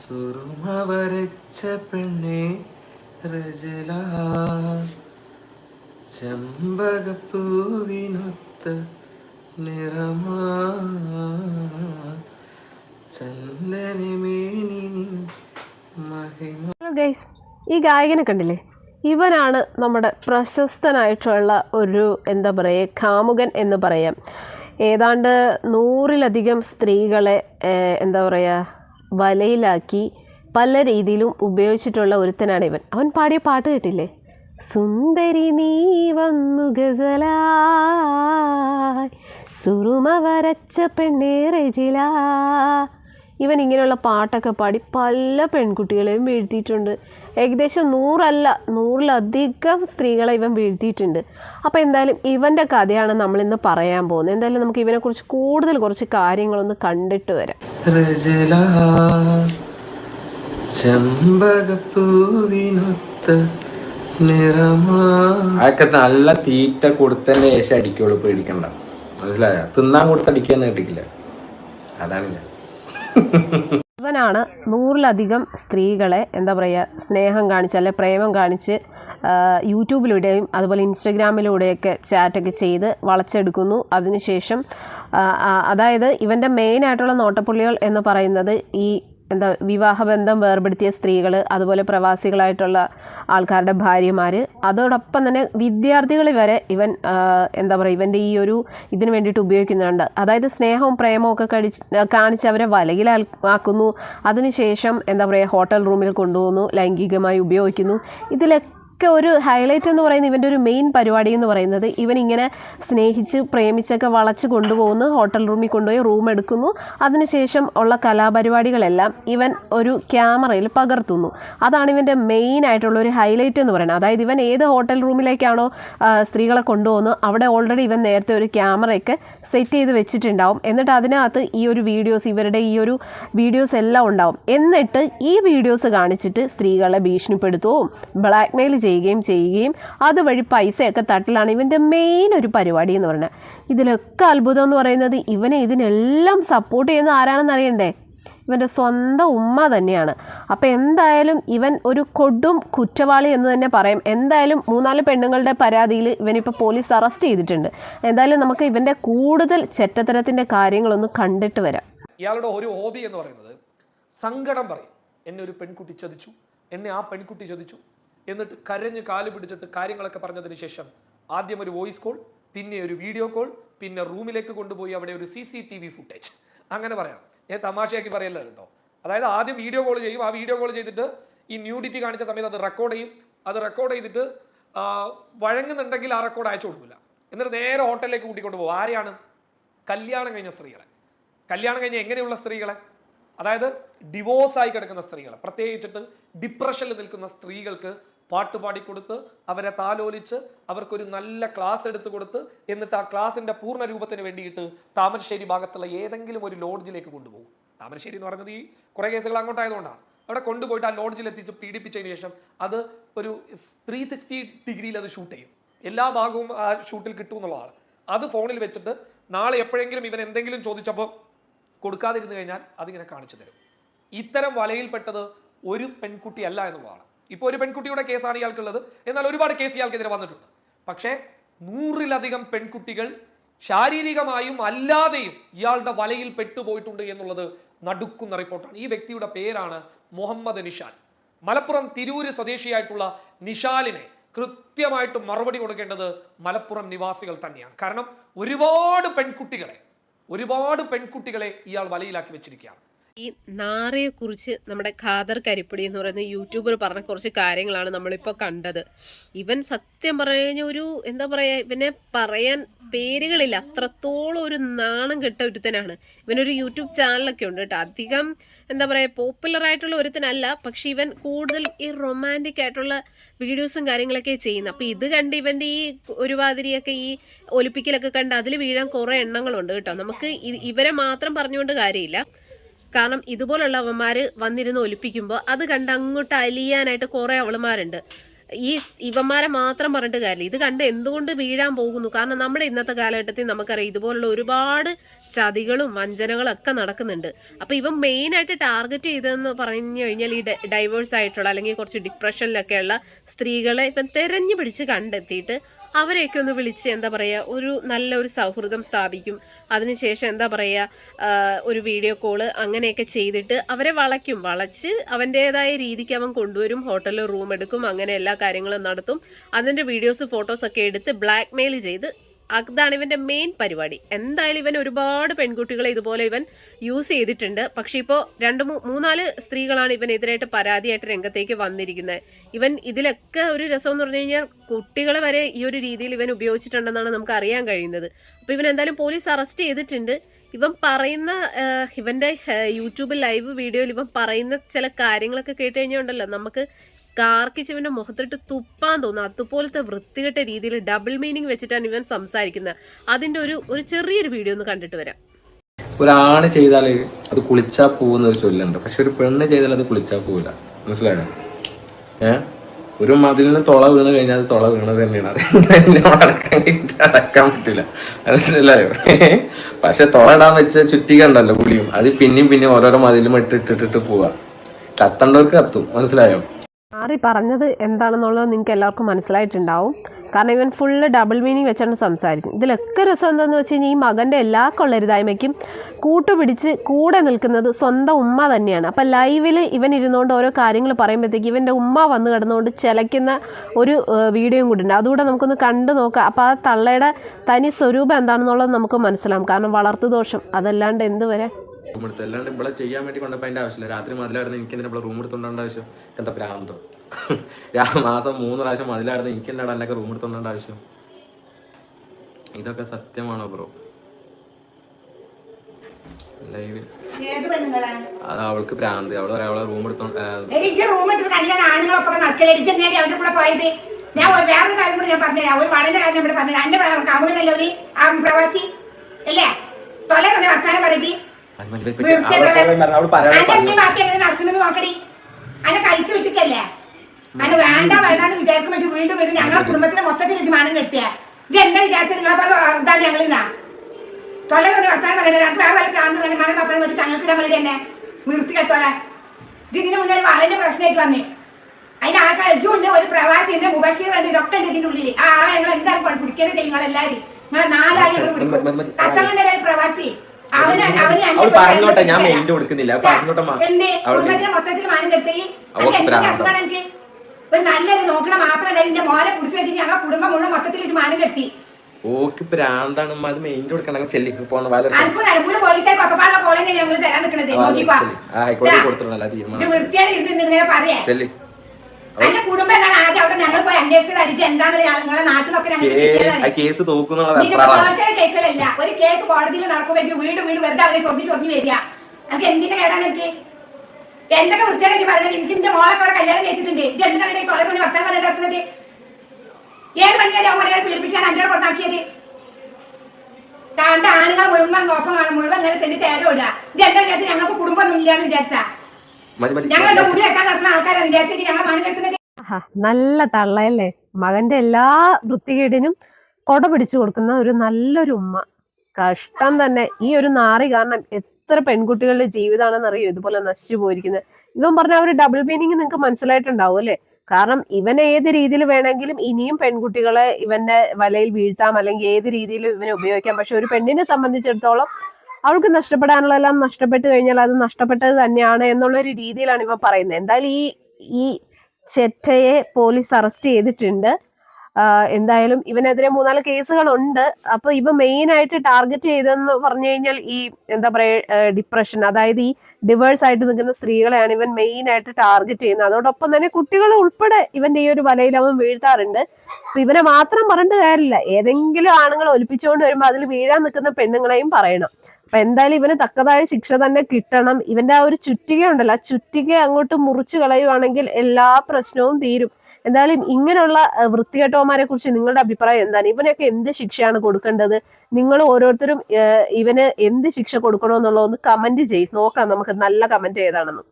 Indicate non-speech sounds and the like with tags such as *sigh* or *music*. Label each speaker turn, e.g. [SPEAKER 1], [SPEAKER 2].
[SPEAKER 1] സുറുമ വരച്ച പെണ്ണെ രജല. ചെമ്പകപ്പൂവിനൊത്ത
[SPEAKER 2] ഗൈസ് ഈ ഗായകനെ കണ്ടില്ലേ? ഇവനാണ് നമ്മുടെ പ്രശസ്തനായിട്ടുള്ള ഒരു എന്താ പറയുക കാമുകൻ എന്ന് പറയാം. ഏതാണ്ട് നൂറിലധികം സ്ത്രീകളെ എന്താ പറയുക വലയിലാക്കി പല രീതിയിലും ഉപയോഗിച്ചിട്ടുള്ള ഒരുത്തനാണ് ഇവൻ. അവൻ പാടിയ പാട്ട് കേട്ടില്ലേ? സുന്ദരി നീ വന്നു ഗസലായ് സുറുമ വരച്ച പെണ്ണേ റെജിലാ ഇവൻ ഇങ്ങനെയുള്ള പാട്ടൊക്കെ പാടി പല പെൺകുട്ടികളെയും വീഴ്ത്തിയിട്ടുണ്ട്. ഏകദേശം നൂറല്ല നൂറിലധികം സ്ത്രീകളെ ഇവൻ വീഴ്ത്തിയിട്ടുണ്ട്. അപ്പോൾ എന്തായാലും ഇവന്റെ കഥയാണ് നമ്മളിന്ന് പറയാൻ പോകുന്നത്. എന്തായാലും നമുക്ക് ഇവനെക്കുറിച്ച് കൂടുതൽ കുറച്ച് കാര്യങ്ങളൊന്ന് കണ്ടിട്ട് വരാം.
[SPEAKER 1] രജല
[SPEAKER 3] അതൊക്കെ നല്ല തീറ്റ കൊടുത്തതിന്റെ ശേഷം അടിക്കുള്ളൂ പേടിക്കണ്ട. മനസ്സിലായ? തിന്നാൻ കൊടുത്തടിക്കാന്ന് കേട്ടിട്ടില്ല. അതാണ് ഞാൻ.
[SPEAKER 2] ഇവനാണ് നൂറിലധികം സ്ത്രീകളെ എന്താ പറയുക സ്നേഹം കാണിച്ച് അല്ലെ പ്രേമം കാണിച്ച് യൂട്യൂബിലൂടെയും അതുപോലെ ഇൻസ്റ്റഗ്രാമിലൂടെയൊക്കെ ചാറ്റൊക്കെ ചെയ്ത് വളച്ചെടുക്കുന്നു. അതിനുശേഷം അതായത് ഇവന്റെ മെയിനായിട്ടുള്ള നോട്ടപ്പുള്ളികൾ എന്ന് പറയുന്നത് ഈ എന്താ വിവാഹബന്ധം വേർപെടുത്തിയ സ്ത്രീകൾ അതുപോലെ പ്രവാസികളായിട്ടുള്ള ആൾക്കാരുടെ ഭാര്യമാർ അതോടൊപ്പം തന്നെ വിദ്യാർത്ഥികൾ വരെ ഇവൻ എന്താ പറയുക ഇവന്റെ ഈ ഒരു ഇതിന് വേണ്ടിയിട്ട് ഉപയോഗിക്കുന്നുണ്ട്. അതായത് സ്നേഹവും പ്രേമവും ഒക്കെ കഴിച്ച് കാണിച്ച് അവരെ വലയിലാക്കുന്നു അതിനുശേഷം എന്താ പറയുക ഹോട്ടൽ റൂമിൽ കൊണ്ടുപോകുന്നു ലൈംഗികമായി ഉപയോഗിക്കുന്നു. ഇതിലൊക്കെ ഒക്കെ ഒരു ഹൈലൈറ്റ് എന്ന് പറയുന്ന ഇവന്റെ ഒരു മെയിൻ പരിപാടി എന്ന് പറയുന്നത് ഇവൻ ഇങ്ങനെ സ്നേഹിച്ച് പ്രേമിച്ചൊക്കെ വളച്ച് കൊണ്ടുപോകുന്നു ഹോട്ടൽ റൂമിൽ കൊണ്ടുപോയി റൂം എടുക്കുന്നു. അതിനുശേഷം ഉള്ള കലാപരിപാടികളെല്ലാം ഇവൻ ഒരു ക്യാമറയിൽ പകർത്തുന്നു. അതാണ് ഇവന്റെ മെയിൻ ആയിട്ടുള്ള ഒരു ഹൈലൈറ്റ് എന്ന് പറയുന്നത്. അതായത് ഇവൻ ഏത് ഹോട്ടൽ റൂമിലേക്കാണോ സ്ത്രീകളെ കൊണ്ടുപോകുന്നു അവിടെ ഓൾറെഡി ഇവൻ നേരത്തെ ഒരു ക്യാമറയൊക്കെ സെറ്റ് ചെയ്ത് വെച്ചിട്ടുണ്ടാവും. എന്നിട്ട് അതിനകത്ത് ഈ ഒരു വീഡിയോസ് ഇവരുടെ ഈ ഒരു വീഡിയോസ് എല്ലാം ഉണ്ടാവും. എന്നിട്ട് ഈ വീഡിയോസ് കാണിച്ചിട്ട് സ്ത്രീകളെ ഭീഷണിപ്പെടുത്തുകയും ബ്ലാക്ക് മെയിൽ ചെയ്യുകയും ചെയ്യുകയും അതുവഴി പൈസയൊക്കെ തട്ടിലാണ് ഇവന്റെ മെയിൻ ഒരു പരിപാടി എന്ന് പറയുന്നത്. ഇതിലൊക്കെ അത്ഭുതം എന്ന് പറയുന്നത് ഇവനെ ഇതിനെല്ലാം സപ്പോർട്ട് ചെയ്യുന്ന ആരാണെന്ന് അറിയണ്ടേ? ഇവന്റെ സ്വന്തം ഉമ്മ തന്നെയാണ്. അപ്പോൾ എന്തായാലും ഇവൻ ഒരു കൊടും കുറ്റവാളി എന്ന് തന്നെ പറയും. എന്തായാലും മൂന്നാൽ പെണ്ണുങ്ങളുടെ പരാതിയിൽ ഇവനിപ്പോൾ പോലീസ് അറസ്റ്റ് ചെയ്തിട്ടുണ്ട്. എന്തായാലും നമുക്ക് ഇവന്റെ കൂടുതൽ ചെറ്റത്തരത്തിന്റെ കാര്യങ്ങളൊന്ന് കണ്ടിട്ട് വരാം.
[SPEAKER 4] ഇയാളുടെ ഒരു ഹോബി എന്ന് പറയുന്നത് സങ്കടം പറയും. എന്നെ ഒരു പെൺകുട്ടി ചതിച്ചു. എന്നെ ആ പെൺകുട്ടി ചതിച്ചു. എന്നിട്ട് കരഞ്ഞ് കാൽ പിടിച്ചിട്ട് കാര്യങ്ങളൊക്കെ പറഞ്ഞതിന് ശേഷം ആദ്യം ഒരു വോയിസ് കോൾ പിന്നെ ഒരു വീഡിയോ കോൾ പിന്നെ റൂമിലേക്ക് കൊണ്ടുപോയി അവിടെ ഒരു C C T V footage അങ്ങനെ പറയാം. ഞാൻ തമാശയാക്കി പറയല്ലോ കേട്ടോ. അതായത് ആദ്യം വീഡിയോ കോൾ ചെയ്യും. ആ വീഡിയോ കോൾ ചെയ്തിട്ട് ഈ ന്യൂഡിറ്റി കാണിച്ച സമയത്ത് അത് റെക്കോർഡ് ചെയ്യും. അത് റെക്കോർഡ് ചെയ്തിട്ട് വഴങ്ങുന്നുണ്ടെങ്കിൽ ആ റെക്കോർഡ് അയച്ചു കൊടുക്കില്ല. എന്നിട്ട് നേരെ ഹോട്ടലിലേക്ക് കൂട്ടിക്കൊണ്ട് പോകും. ആരെയാണ്? കല്യാണം കഴിഞ്ഞ സ്ത്രീകളെ. കല്യാണം കഴിഞ്ഞ എങ്ങനെയുള്ള സ്ത്രീകളെ? അതായത് ഡിവോഴ്സ് ആയി കിടക്കുന്ന സ്ത്രീകൾ പ്രത്യേകിച്ചിട്ട് ഡിപ്രഷനിൽ നിൽക്കുന്ന സ്ത്രീകൾക്ക് പാട്ട് പാടിക്കൊടുത്ത് അവരെ താലോലിച്ച് അവർക്കൊരു നല്ല ക്ലാസ് എടുത്തു കൊടുത്ത് എന്നിട്ട് ആ ക്ലാസിന്റെ പൂർണ രൂപത്തിന് വേണ്ടിയിട്ട് താമരശ്ശേരി ഭാഗത്തുള്ള ഏതെങ്കിലും ഒരു ലോഡ്ജിലേക്ക് കൊണ്ടുപോകും. താമരശ്ശേരി എന്ന് പറയുന്നത് ഈ കുറേ കേസുകൾ അങ്ങോട്ടായതുകൊണ്ടാണ്. അവിടെ കൊണ്ടുപോയിട്ട് ആ ലോഡ്ജിൽ എത്തിച്ച് പീഡിപ്പിച്ചതിന് ശേഷം അത് ഒരു ത്രീ സിക്സ്റ്റി ഡിഗ്രിയിൽ അത് ഷൂട്ട് ചെയ്യും. എല്ലാ ഭാഗവും ആ ഷൂട്ടിൽ കിട്ടും എന്നുള്ളതാണ്. അത് ഫോണിൽ വെച്ചിട്ട് നാളെ എപ്പോഴെങ്കിലും ഇവൻ എന്തെങ്കിലും ചോദിച്ചപ്പോൾ കൊടുക്കാതിരുന്നു കഴിഞ്ഞാൽ അതിങ്ങനെ കാണിച്ചു തരും. ഇത്തരം വലയിൽപ്പെട്ടത് ഒരു പെൺകുട്ടിയല്ല എന്നുള്ളതാണ്. ഇപ്പോൾ ഒരു പെൺകുട്ടിയുടെ കേസാണ് ഇയാൾക്കുള്ളത്. എന്നാൽ ഒരുപാട് കേസ് ഇയാൾക്കെതിരെ വന്നിട്ടുണ്ട്. പക്ഷേ നൂറിലധികം പെൺകുട്ടികൾ ശാരീരികമായും അല്ലാതെയും ഇയാളുടെ വലയിൽ പെട്ടുപോയിട്ടുണ്ട് എന്നുള്ളത് നടുക്കുന്ന റിപ്പോർട്ടാണ്. ഈ വ്യക്തിയുടെ പേരാണ് മുഹമ്മദ് നിഷാൽ. മലപ്പുറം തിരൂര് സ്വദേശിയായിട്ടുള്ള നിഷാലിനെ കൃത്യമായിട്ട് മറുപടി കൊടുക്കേണ്ടത് മലപ്പുറം നിവാസികൾ തന്നെയാണ്. കാരണം ഒരുപാട് പെൺകുട്ടികളെ ഒരുപാട് പെൺകുട്ടികളെ ഇയാൾ വലയിലാക്കി വെച്ചിരിക്കുകയാണ്.
[SPEAKER 2] ഈ നാറയെക്കുറിച്ച് നമ്മുടെ ഖാദർ കരിപ്പടി എന്ന് പറയുന്ന യൂട്യൂബർ പറഞ്ഞ കുറച്ച് കാര്യങ്ങളാണ് നമ്മളിപ്പോൾ കണ്ടത്. ഇവൻ സത്യം പറഞ്ഞ ഒരു എന്താ പറയുക ഇവനെ പറയാൻ പേരുകളില്ല. അത്രത്തോളം ഒരു നാണം കെട്ട ഒരുത്തനാണ്. ഇവനൊരു യൂട്യൂബ് ചാനലൊക്കെ ഉണ്ട് കേട്ടോ. അധികം എന്താ പറയുക പോപ്പുലർ ആയിട്ടുള്ള ഒരുത്തനല്ല പക്ഷെ ഇവൻ കൂടുതൽ ഈ റൊമാന്റിക് ആയിട്ടുള്ള വീഡിയോസും കാര്യങ്ങളൊക്കെ ചെയ്യുന്നത് അപ്പോൾ ഇത് കണ്ട് ഇവന്റെ ഈ ഒരുമാതിരിയൊക്കെ ഈ ഒലിപ്പിക്കലൊക്കെ കണ്ട് അതിൽ വീഴാൻ കുറേ എണ്ണങ്ങളുണ്ട് കേട്ടോ. നമുക്ക് ഇവരെ മാത്രം പറഞ്ഞുകൊണ്ട് കാര്യമില്ല. കാരണം ഇതുപോലുള്ള അവന്മാർ വന്നിരുന്ന് ഒലിപ്പിക്കുമ്പോൾ അത് കണ്ട് അങ്ങോട്ട് അലിയാനായിട്ട് കുറേ അവളുമാരുണ്ട്. ഈ ഇവന്മാരെ മാത്രം പറഞ്ഞിട്ട് കാര്യമില്ല. ഇത് കണ്ട് എന്തുകൊണ്ട് വീഴാൻ പോകുന്നു? കാരണം നമ്മുടെ ഇന്നത്തെ കാലഘട്ടത്തിൽ നമുക്കറിയാം ഇതുപോലുള്ള ഒരുപാട് ചതികളും വഞ്ചനകളും ഒക്കെ നടക്കുന്നുണ്ട്. അപ്പോൾ ഇവൻ മെയിനായിട്ട് ടാർഗറ്റ് ചെയ്തതെന്ന് പറഞ്ഞു കഴിഞ്ഞാൽ ഈ ഡൈവേഴ്സ് ആയിട്ടുള്ള അല്ലെങ്കിൽ കുറച്ച് ഡിപ്രഷനിലൊക്കെയുള്ള സ്ത്രീകളെ ഇപ്പം തെരഞ്ഞു പിടിച്ച് കണ്ടെത്തിയിട്ട് അവരെയൊക്കെ ഒന്ന് വിളിച്ച് എന്താ പറയുക ഒരു നല്ല ഒരു സൗഹൃദം സ്ഥാപിക്കും. അതിനുശേഷം എന്താ പറയുക ഒരു വീഡിയോ കോൾ അങ്ങനെയൊക്കെ ചെയ്തിട്ട് അവരെ വളയ്ക്കും. വളച്ച് അവന്റേതായ രീതിക്ക് അവൻ കൊണ്ടുവരും ഹോട്ടലിൽ റൂം എടുക്കും അങ്ങനെ എല്ലാ കാര്യങ്ങളും നടത്തും. അതിന്റെ വീഡിയോസ് ഫോട്ടോസൊക്കെ എടുത്ത് ബ്ലാക്ക്മെയിൽ ചെയ്ത് അതാണ് ഇവന്റെ മെയിൻ പരിപാടി. എന്തായാലും ഇവൻ ഒരുപാട് പെൺകുട്ടികളെ ഇതുപോലെ ഇവൻ യൂസ് ചെയ്തിട്ടുണ്ട്. പക്ഷേ ഇപ്പോൾ രണ്ട് മൂന്നാൽ സ്ത്രീകളാണ് ഇവനെതിരായിട്ട് പരാതിയായിട്ട് രംഗത്തേക്ക് വന്നിരിക്കുന്നത്. ഇവൻ ഇതിലൊക്കെ ഒരു രസം എന്ന് പറഞ്ഞു കഴിഞ്ഞാൽ കുട്ടികളെ വരെ ഈ ഒരു രീതിയിൽ ഇവൻ ഉപയോഗിച്ചിട്ടുണ്ടെന്നാണ് നമുക്ക് അറിയാൻ കഴിയുന്നത്. അപ്പോൾ ഇവൻ എന്തായാലും പോലീസ് അറസ്റ്റ് ചെയ്തിട്ടുണ്ട്. ഇവൻ പറയുന്ന ഇവന്റെ യൂട്യൂബ് ലൈവ് വീഡിയോയിൽ ഇവൻ പറയുന്ന ചില കാര്യങ്ങളൊക്കെ കേട്ട് കഴിഞ്ഞാൽ ഉണ്ടല്ലോ. നമുക്ക് കാർക്കിച്ചവന്റെ മുഖത്തിട്ട് തുപ്പാൻ തോന്നുന്നു. അതുപോലത്തെ വൃത്തികെട്ട രീതിയിൽ ഡബിൾ മീനിങ് വെച്ചിട്ടാണ് ഇവൻ സംസാരിക്കുന്നത്. അതിന്റെ ഒരു ഒരു ചെറിയൊരു വീഡിയോ ഒന്ന് കണ്ടിട്ട് വരാം.
[SPEAKER 3] ഒരാണ് ചെയ്താൽ അത് കുളിച്ചാ പോകുന്ന ഒരു ചൊല്ലുണ്ട്. പക്ഷെ ഒരു പെണ്ണ് ചെയ്താൽ അത് കുളിച്ചാ പോവില്ല. മനസ്സിലായോ? ഏ? ഒരു മതിലിന് തുള വീണ് കഴിഞ്ഞാൽ അത് തുള വീണത് തന്നെയാണ്. അത് അടക്കാൻ പറ്റില്ല. മനസ്സിലായോ? പക്ഷെ തുള ഇടാൻ വെച്ച ചുറ്റിക്കണ്ടല്ലോ പുളിയും അത് പിന്നെയും പിന്നെയും ഓരോരോ മതിലും ഇട്ടിട്ടിട്ടിട്ട് പോവാ. കത്തണ്ടവർക്ക് കത്തും. മനസ്സിലായോ?
[SPEAKER 2] ആറി പറഞ്ഞത് എന്താണെന്നുള്ളത് നിങ്ങൾക്ക് എല്ലാവർക്കും മനസ്സിലായിട്ടുണ്ടാവും. കാരണം ഇവൻ ഫുള്ള് ഡബിൾ മീനിങ് വെച്ചാണ് സംസാരിക്കും ഇതിലൊക്കെ രസം എന്താണെന്ന് വെച്ച് കഴിഞ്ഞാൽ ഈ മകന്റെ എല്ലാ കൊള്ളരുതായ്മയ്ക്കും കൂട്ടുപിടിച്ച് കൂടെ നിൽക്കുന്നത് സ്വന്തം ഉമ്മ തന്നെയാണ്. അപ്പം ലൈവിൽ ഇവൻ ഇരുന്നുകൊണ്ട് ഓരോ കാര്യങ്ങൾ പറയുമ്പോഴത്തേക്ക് ഇവന്റെ ഉമ്മ വന്ന് കിടന്നുകൊണ്ട് ചിലയ്ക്കുന്ന ഒരു വീഡിയോയും കൂടി ഉണ്ട് അതുകൂടെ നമുക്കൊന്ന് കണ്ടു നോക്കാം. അപ്പോൾ ആ തള്ളയുടെ തനി സ്വരൂപം എന്താണെന്നുള്ളത് നമുക്ക് മനസ്സിലാവും. കാരണം വളർത്തു ദോഷം. അതല്ലാണ്ട് എന്ത് വരെ
[SPEAKER 3] റൂം എടുത്ത് അല്ലാണ്ട് ഇവിടെ ചെയ്യാൻ വേണ്ടി കൊണ്ടപ്പോ അതിന്റെ ആവശ്യമില്ല. രാത്രി മതിലായിരുന്നു എനിക്ക് എന്തിനാ ഇവിടെ റൂം എടുത്തോണ്ട ആവശ്യം? എന്താ പ്രാന്തോ *laughs* മാസം മൂന്ന് പ്രാവശ്യം മതിലായിരുന്നു. എനിക്ക് എന്താണ് അല്ലൊക്കെ റൂം എടുത്തോണ്ട ആവശ്യം? ഇതൊക്കെ സത്യമാണോ ബ്രോ? അത് അവൾക്ക് പ്രാന്ത് അവൾ പറയാം അവളെ റൂം എടുത്തോണ്ട്
[SPEAKER 5] റൂം എടുത്ത് ആണുങ്ങളൊപ്പം അവരുടെ കൂടെ പോയത്? ഞാൻ വേറൊരു കാര്യം കൂടെ ഞാൻ പറഞ്ഞുതരാം. ഒരു വളരെ കാര്യം ഇവിടെ എന്റെ കാമുകനല്ലോ ആ പ്രവാസി? അല്ലേ? തൊല തന്നെ വർത്താനം പറയത്തി
[SPEAKER 3] അത്
[SPEAKER 5] കഴിച്ചു വിട്ടിക്കല്ലേ അന്നെ വേണ്ട വേണ്ടാന്ന് വിചാരിക്കുമ്പോ വീണ്ടും വീണ്ടും ഞങ്ങളെ കുടുംബത്തിന് മൊത്തത്തിൽ തീരുമാനം കെട്ടിയ ഇത് എന്താ വിചാരിച്ചത്? നിങ്ങളെ പോലെ ഇതാണ് ഞങ്ങൾ ഇന്നാ. തൊള്ള തന്നെ വർത്താനം പറയണ്ടത് ഞങ്ങൾക്ക് വേറെ വല്ല പ്രാന്ത് മരം പപ്പനം വെച്ച് തങ്ങൾക്ക് ഇടാൻ വേണ്ടി തന്നെ നിർത്തി കെട്ടോലെ ഇത് ഇതിന് മുന്നേ വളരെ പ്രശ്നമായിട്ട് വന്നേ. അതിന് ആൾക്കാർ ഉണ്ട് ഒരു പ്രവാസി ഉണ്ട് മുബഷീർ ഉണ്ട് ഇതൊക്കെ ഉണ്ട് ഇതിന്റെ ഉള്ളിൽ ആ ആളെ ഞങ്ങൾ എന്തായാലും കൊണ്ട് പിടിക്കുന്നത് നിങ്ങളെല്ലാരും നിങ്ങളെ നാലാളി ഞങ്ങൾ പിടിക്കും ഒരു പ്രവാസി.
[SPEAKER 3] അവൾ പറഞ്ഞോട്ടെ ഞാൻ മെയിന്റെ കൊടുക്കുന്നില്ല. പറഞ്ഞോട്ടെ
[SPEAKER 5] മൊത്തത്തിൽ മാനം കെടുത്തി. എനിക്ക്? ഒരു നല്ലൊരു നോക്കണ മാപ്പിള എന്റെ മോനെ പിടിച്ചു വെച്ചിട്ട് ഞങ്ങളെ കുടുംബം മുഴുവൻ മൊത്തത്തിൽ ഇത് മാനം കെട്ടി.
[SPEAKER 3] ഓക്ക് പ്രാന്താണ് ഉമ്മ, അത് മെയിന്റെ കൊടുക്കണ ചെല്ലി
[SPEAKER 5] വൃത്തിയാണ് ഇരുന്ന് പറയാ. കുടുംബം അവിടെ ഞങ്ങൾ പോയി അന്വേഷിച്ചത് അടിച്ച് എന്താണെന്ന് ഞങ്ങൾ.
[SPEAKER 3] ആ കേസ്
[SPEAKER 5] കേൾക്കലല്ല ഒരു കേസ് കോടതിയിൽ നടക്കുമ്പോൾ വീണ്ടും വീണ്ടും വെറുതെ അവരെ ചൊറിഞ്ഞ് ചൊറിഞ്ഞ് വരിക. അത് എന്തിന്റെ കേടാണ് എനിക്ക് എന്തൊക്കെ വൃത്തിയാണ് നീ പറയുന്നത്? എനിക്ക് എന്റെ മോളൊക്കെ അവിടെ കല്യാണം കഴിച്ചിട്ടുണ്ട്. ഇത് എന്തിനാണ് തൊള്ളെ കൊണ്ട് വർത്താൻ പറഞ്ഞു നടക്കുന്നത്? ഏത് പണിയാണ് അവിടെ പീഡിപ്പിച്ചാണ് അവിടെ കൊണ്ടാക്കിയത്? കണ്ട ആണുങ്ങൾ മുഴുവൻ കോപ്പം കാണും മുഴുവൻ ഇങ്ങനെ തന്നെ തേരം ഇടുക. ഇത് എന്താ വിചാരിച്ചത്? ഞങ്ങൾക്ക് കുടുംബമൊന്നും ഇല്ലാന്ന് വിചാരിച്ചാ. എന്താ മുടി വെക്കാൻ നടക്കുന്ന ആൾക്കാരാണ് വിചാരിച്ചിട്ട് ഞങ്ങൾ മണം കെട്ടുന്നത്?
[SPEAKER 2] നല്ല തള്ളയല്ലേ? മകന്റെ എല്ലാ വൃത്തികേടിനും കൊട പിടിച്ചു കൊടുക്കുന്ന ഒരു നല്ലൊരു ഉമ്മ. കഷ്ടം തന്നെ. ഈ ഒരു നാറി കാരണം എത്ര പെൺകുട്ടികളുടെ ജീവിതമാണെന്ന് അറിയോ ഇതുപോലെ നശിച്ചു പോയിരിക്കുന്നത്. ഇവൻ പറഞ്ഞ ഒരു ഡബിൾ മീനിങ് നിങ്ങൾക്ക് മനസ്സിലായിട്ടുണ്ടാവും അല്ലേ? കാരണം ഇവൻ ഏത് രീതിയിൽ വേണമെങ്കിലും ഇനിയും പെൺകുട്ടികളെ ഇവന്റെ വലയിൽ വീഴ്ത്താം. അല്ലെങ്കിൽ ഏത് രീതിയിൽ ഇവനെ ഉപയോഗിക്കാം. പക്ഷെ ഒരു പെണ്ണിനെ സംബന്ധിച്ചിടത്തോളം അവൾക്ക് നഷ്ടപ്പെടാനുള്ളതെല്ലാം നഷ്ടപ്പെട്ടു കഴിഞ്ഞാൽ അത് നഷ്ടപ്പെട്ടത് തന്നെയാണ് എന്നുള്ള ഒരു രീതിയിലാണ് ഇവ പറയുന്നത്. എന്തായാലും ഈ ഈ ചെറ്റയെ പോലീസ് അറസ്റ്റ് ചെയ്തിട്ടുണ്ട്. എന്തായാലും ഇവനെതിരെ മൂന്നാൽ കേസുകളുണ്ട്. അപ്പൊ ഇവ മെയിൻ ആയിട്ട് ടാർഗറ്റ് ചെയ്തെന്ന് പറഞ്ഞു കഴിഞ്ഞാൽ ഈ എന്താ പറയാ ഡിപ്രഷൻ. അതായത് ഈ ഡിവേഴ്സ് ആയിട്ട് നിൽക്കുന്ന സ്ത്രീകളെയാണ് ഇവൻ മെയിൻ ആയിട്ട് ടാർഗറ്റ് ചെയ്യുന്നത്. അതോടൊപ്പം തന്നെ കുട്ടികളെ ഉൾപ്പെടെ ഇവന്റെ ഈ ഒരു വലയിൽ അവൻ വീഴ്ത്താറുണ്ട്. അപ്പൊ ഇവനെ മാത്രം പറഞ്ഞിട്ട് കാര്യമില്ല. ഏതെങ്കിലും ആണുങ്ങൾ ഒലിപ്പിച്ചുകൊണ്ട് വരുമ്പോൾ അതിൽ വീഴാൻ നിൽക്കുന്ന പെണ്ണുങ്ങളെയും പറയണം. അപ്പൊ എന്തായാലും ഇവന് തക്കതായ ശിക്ഷ തന്നെ കിട്ടണം. ഇവന്റെ ആ ഒരു ചുറ്റിക ഉണ്ടല്ലോ ആ ചുറ്റിക അങ്ങോട്ട് മുറിച്ചു കളയുവാണെങ്കിൽ എല്ലാ പ്രശ്നവും തീരും. എന്തായാലും ഇങ്ങനെയുള്ള വൃത്തികെട്ടവന്മാരെ കുറിച്ച് നിങ്ങളുടെ അഭിപ്രായം എന്താണ്? ഇവനൊക്കെ എന്ത് ശിക്ഷയാണ് കൊടുക്കേണ്ടത്? നിങ്ങൾ ഓരോരുത്തരും ഇവന് എന്ത് ശിക്ഷ കൊടുക്കണോ ഒന്ന് കമന്റ് ചെയ്യും. നോക്കാം നമുക്ക് നല്ല കമന്റ് ഏതാണെന്ന്.